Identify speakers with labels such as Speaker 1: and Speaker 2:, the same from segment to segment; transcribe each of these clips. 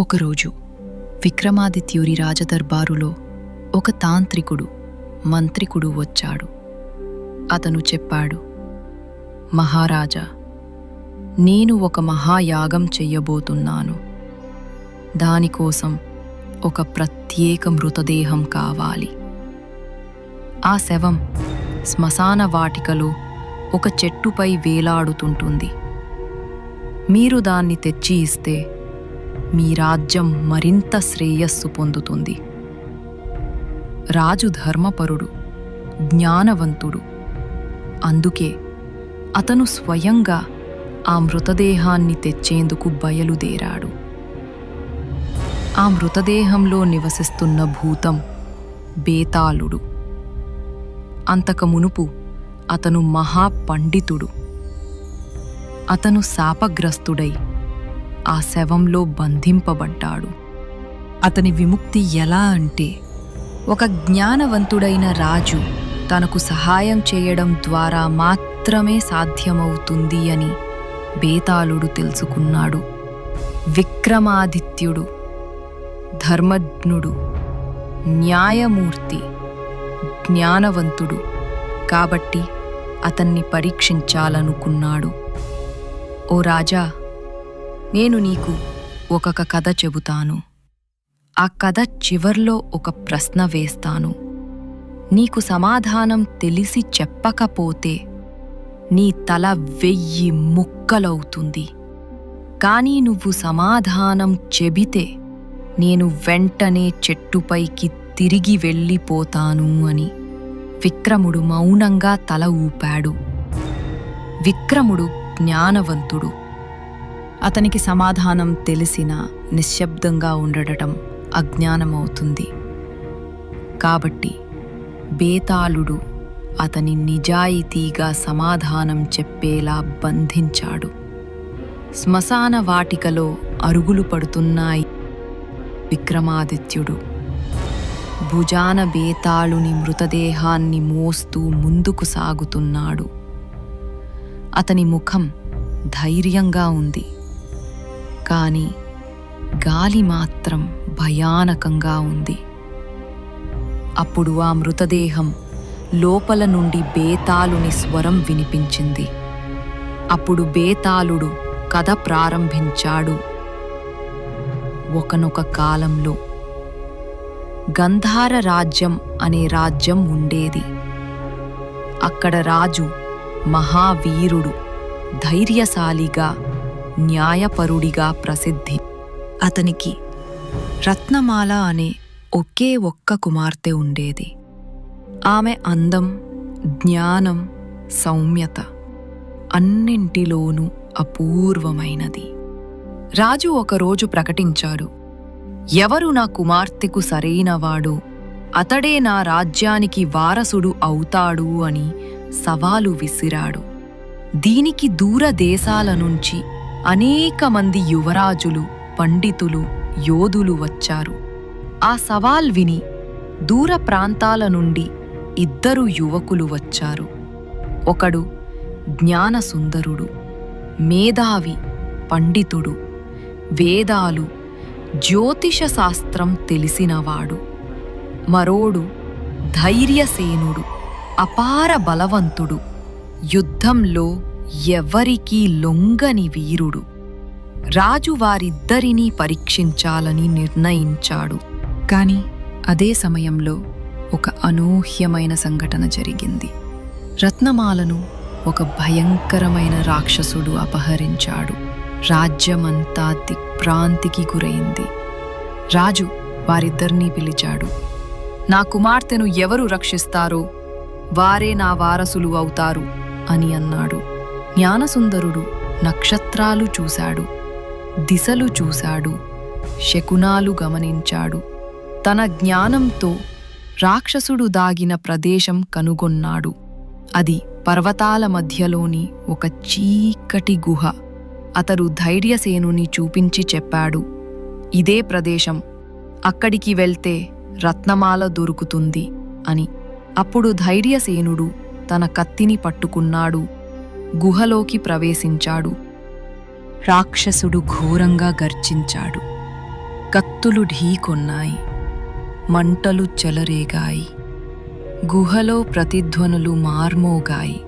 Speaker 1: ఒకరోజు విక్రమాదిత్యురి రాజదర్బారులో ఒక తాంత్రికుడు మంత్రికుడు వచ్చాడు. అతను చెప్పాడు మహారాజా నేను ఒక మహాయాగం చెయ్యబోతున్నాను. దానికోసం ఒక ప్రత్యేక మృతదేహం కావాలి. ఆ శవం శ్మశాన వాటికలో ఒక చెట్టుపై వేలాడుతుంటుంది. మీరు దాన్ని తెచ్చి ఇస్తే మీ రాజ్యం మరింత శ్రేయస్సు పొందుతుంది. రాజు ధర్మపరుడు జ్ఞానవంతుడు. అందుకే అతను స్వయంగా ఆ మృతదేహాన్ని తెచ్చేందుకు బయలుదేరాడు. ఆ మృతదేహంలో నివసిస్తున్న భూతం బేతాళుడు. అంతకు మునుపు అతను మహాపండితుడు. అతను శాపగ్రస్తుడై ఆ శవంలో బంధింపబడ్డాడు. అతని విముక్తి ఎలా అంటే ఒక జ్ఞానవంతుడైన రాజు తనకు సహాయం చేయడం ద్వారా మాత్రమే సాధ్యమవుతుంది అని బేతాళుడు తెలుసుకున్నాడు. విక్రమాదిత్యుడు ధర్మజ్ఞుడు న్యాయమూర్తి జ్ఞానవంతుడు కాబట్టి అతన్ని పరీక్షించాలనుకున్నాడు. ఓ రాజా నేను నీకు ఒక కథ చెబుతాను. ఆ కథ చివర్లో ఒక ప్రశ్న వేస్తాను. నీకు సమాధానం తెలిసి చెప్పకపోతే నీ తల వెయ్యి ముక్కలవుతుంది. కానీ నువ్వు సమాధానం చెబితే నేను వెంటనే చెట్టుపైకి తిరిగి వెళ్ళిపోతాను అని. విక్రముడు మౌనంగా తల ఊపాడు. విక్రముడు జ్ఞానవంతుడు. అతనికి సమాధానం తెలిసినా నిశ్శబ్దంగా ఉండడటం అజ్ఞానమవుతుంది. కాబట్టి బేతాళుడు అతని నిజాయితీగా సమాధానం చెప్పేలా బంధించాడు. శ్మశాన వాటికలో అరుగులు పడుతున్నాయి. విక్రమాదిత్యుడు భుజాన బేతాళుని మృతదేహాన్ని మోస్తూ ముందుకు సాగుతున్నాడు. అతని ముఖం ధైర్యంగా ఉంది. కానీ గాలి మాత్రం భయానకంగా ఉంది. అప్పుడు ఆ మృతదేహం లోపల నుండి బేతాళుని స్వరం వినిపించింది. అప్పుడు బేతాళుడు కథ ప్రారంభించాడు. ఒకనొక కాలంలో గంధార రాజ్యం అనే రాజ్యం ఉండేది. అక్కడ రాజు మహావీరుడు ధైర్యశాలిగా న్యాయపరుడిగా ప్రసిద్ధి. అతనికి రత్నమాల అనే ఒకే ఒక్క కుమార్తె ఉండేది. ఆమె అందం జ్ఞానం సౌమ్యత అన్నింటిలోనూ అపూర్వమైనది. రాజు ఒకరోజు ప్రకటించాడు ఎవరు నా కుమార్తెకు సరైనవాడో అతడే నా రాజ్యానికి వారసుడు అవుతాడు అని సవాలు విసిరాడు. దీనికి దూరదేశాల నుంచి అనేక మంది యువరాజులు పండితులు యోధులు వచ్చారు. ఆ సవాల్ విని దూర ప్రాంతాల నుండి ఇద్దరు యువకులు వచ్చారు. ఒకడు జ్ఞానసుందరుడు మేధావి పండితుడు వేదాలు జ్యోతిష శాస్త్రం తెలిసినవాడు. మరోడు ధైర్యసేనుడు అపార బలవంతుడు యుద్ధంలో ఎవరికీ లొంగని వీరుడు. రాజు వారిద్దరినీ పరీక్షించాలని నిర్ణయించాడు. కాని అదే సమయంలో ఒక అనూహ్యమైన సంఘటన జరిగింది. రత్నమాలను ఒక భయంకరమైన రాక్షసుడు అపహరించాడు. రాజ్యమంతా దిగ్భ్రాంతికి గురైంది. రాజు వారిద్దరినీ పిలిచాడు. నా కుమార్తెను ఎవరు రక్షిస్తారో వారే నా వారసులు అవుతారు అని అన్నాడు. జ్ఞానసుందరుడు నక్షత్రాలు చూశాడు దిశలు చూశాడు శకునాలు గమనించాడు. తన జ్ఞానంతో రాక్షసుడు దాగిన ప్రదేశం కనుగొన్నాడు. అది పర్వతాల మధ్యలోని ఒక చీకటి గుహ. అతడు ధైర్యసేనుని చూపించి చెప్పాడు ఇదే ప్రదేశం. అక్కడికి వెళ్తే రత్నమాల దొరుకుతుంది అని. అప్పుడు ధైర్యసేనుడు తన కత్తిని పట్టుకున్నాడు గుహలోకి ప్రవేశించాడు. రాక్షసుడు ఘోరంగా గర్జించాడు. కత్తులు ఢీకొన్నాయి. మంటలు చెలరేగాయి. గుహలో ప్రతిధ్వనులు మార్మోగాయి.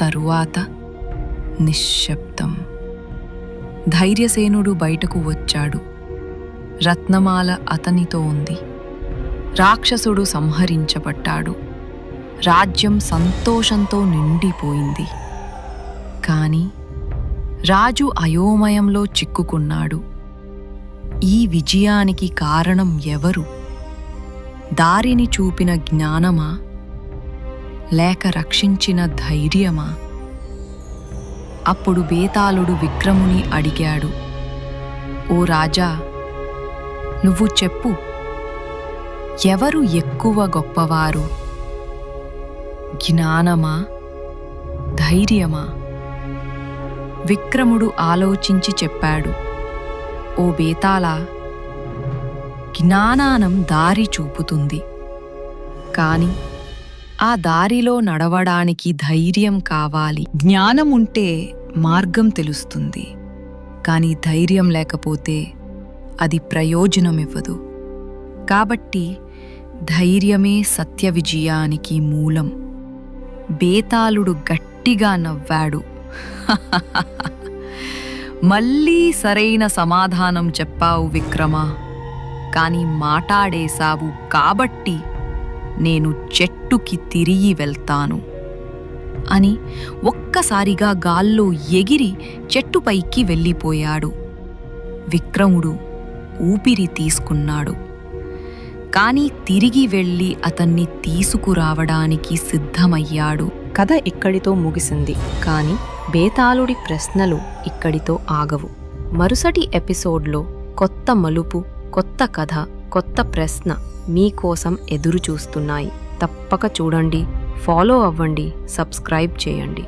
Speaker 1: తరువాత నిశ్శబ్దం. ధైర్యసేనుడు బయటకు వచ్చాడు. రత్నమాల అతనితో ఉంది. రాక్షసుడు సంహరించబడ్డాడు. రాజ్యం సంతోషంతో నిండిపోయింది. కాని రాజు అయోమయంలో చిక్కుకున్నాడు. ఈ విజయానికి కారణం ఎవరు? దారిని చూపిన జ్ఞానమా? లేక రక్షించిన ధైర్యమా? అప్పుడు బేతాళుడు విక్రముని అడిగాడు. ఓ రాజా నువ్వు చెప్పు ఎవరు ఎక్కువ గొప్పవారు? జ్ఞానమా? ధైర్యమా? విక్రముడు ఆలోచించి చెప్పాడు ఓ బేతాళ జ్ఞానానం దారి చూపుతుంది. కాని ఆ దారిలో నడవడానికి ధైర్యం కావాలి. జ్ఞానం ఉంటే మార్గం తెలుస్తుంది కాని ధైర్యం లేకపోతే అది ప్రయోజనమివ్వదు. కాబట్టి ధైర్యమే సత్య విజయానికి మూలం. బేతాళుడు గట్టిగా నవ్వాడు. మళ్ళీ సరైన సమాధానం చెప్పావు విక్రమ. కానీ మాటాడేశావు కాబట్టి నేను చెట్టుకి తిరిగి వెళ్తాను అని ఒక్కసారిగా గాల్లో ఎగిరి చెట్టుపైకి వెళ్ళిపోయాడు. విక్రముడు ఊపిరి తీసుకున్నాడు. కానీ తిరిగి వెళ్ళి అతన్ని తీసుకురావడానికి సిద్ధమయ్యాడు.
Speaker 2: కథ ఇక్కడితో ముగిసింది. కానీ బేతాళుడి ప్రశ్నలు ఇక్కడితో ఆగవు. మరుసటి ఎపిసోడ్లో కొత్త మలుపు కొత్త కథ కొత్త ప్రశ్న మీకోసం ఎదురు చూస్తున్నాయి తప్పక చూడండి ఫాలో అవ్వండి సబ్స్క్రైబ్ చేయండి.